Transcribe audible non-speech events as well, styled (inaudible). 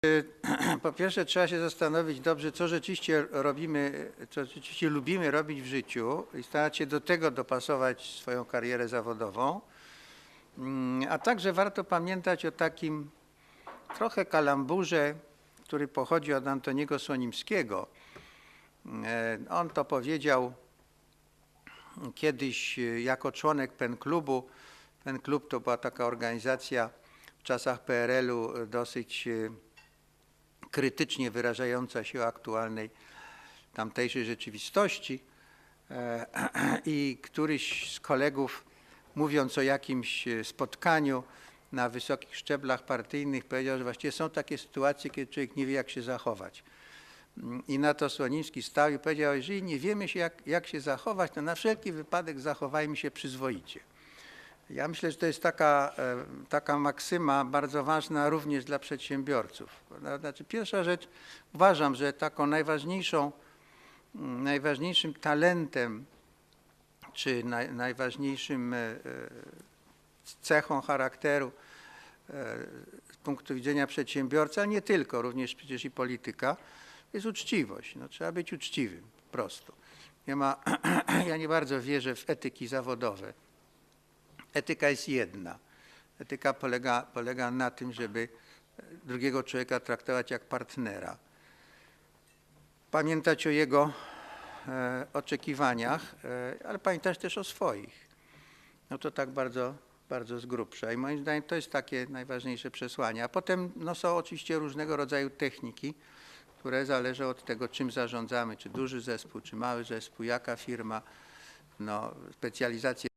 (clears throat) Po pierwsze trzeba się zastanowić dobrze, co rzeczywiście robimy, co rzeczywiście lubimy robić w życiu i starać się do tego dopasować swoją karierę zawodową. Mm, A także warto pamiętać o takim trochę kalamburze, który pochodzi od Antoniego Słonimskiego. E, On to powiedział kiedyś e, jako członek PEN Klubu. PEN Klub to była taka organizacja w czasach PRL-u e, dosyć krytycznie wyrażająca się o aktualnej tamtejszej rzeczywistości. E, (clears throat) I któryś z kolegów, mówiąc o jakimś e, spotkaniu na wysokich szczeblach partyjnych, powiedział, że właściwie są takie sytuacje, kiedy człowiek nie wie, jak się zachować. I na to Słoniński stał i powiedział, jeżeli nie wiemy się, jak, jak się zachować, to na wszelki wypadek zachowajmy się przyzwoicie. Ja myślę, że to jest taka, e, taka maksyma bardzo ważna również dla przedsiębiorców. Znaczy, pierwsza rzecz, uważam, że taką najważniejszą, mm, najważniejszym talentem, czy naj, najważniejszym e, e, cechą charakteru e, z punktu widzenia przedsiębiorcy, ale nie tylko, również przecież i polityka, jest uczciwość. No, trzeba być uczciwym, po prostu. Nie ma, (clears throat) ja nie bardzo wierzę w etyki zawodowe. Etyka jest jedna. Etyka polega, polega na tym, żeby drugiego człowieka traktować jak partnera. Pamiętać o jego e, oczekiwaniach, e, ale pamiętać też o swoich. No to tak bardzo, bardzo z grubsza. I moim zdaniem to jest takie najważniejsze przesłanie. A potem no, są oczywiście różnego rodzaju techniki, które zależą od tego, czym zarządzamy, czy duży zespół, czy mały zespół, jaka firma. No, specjalizacje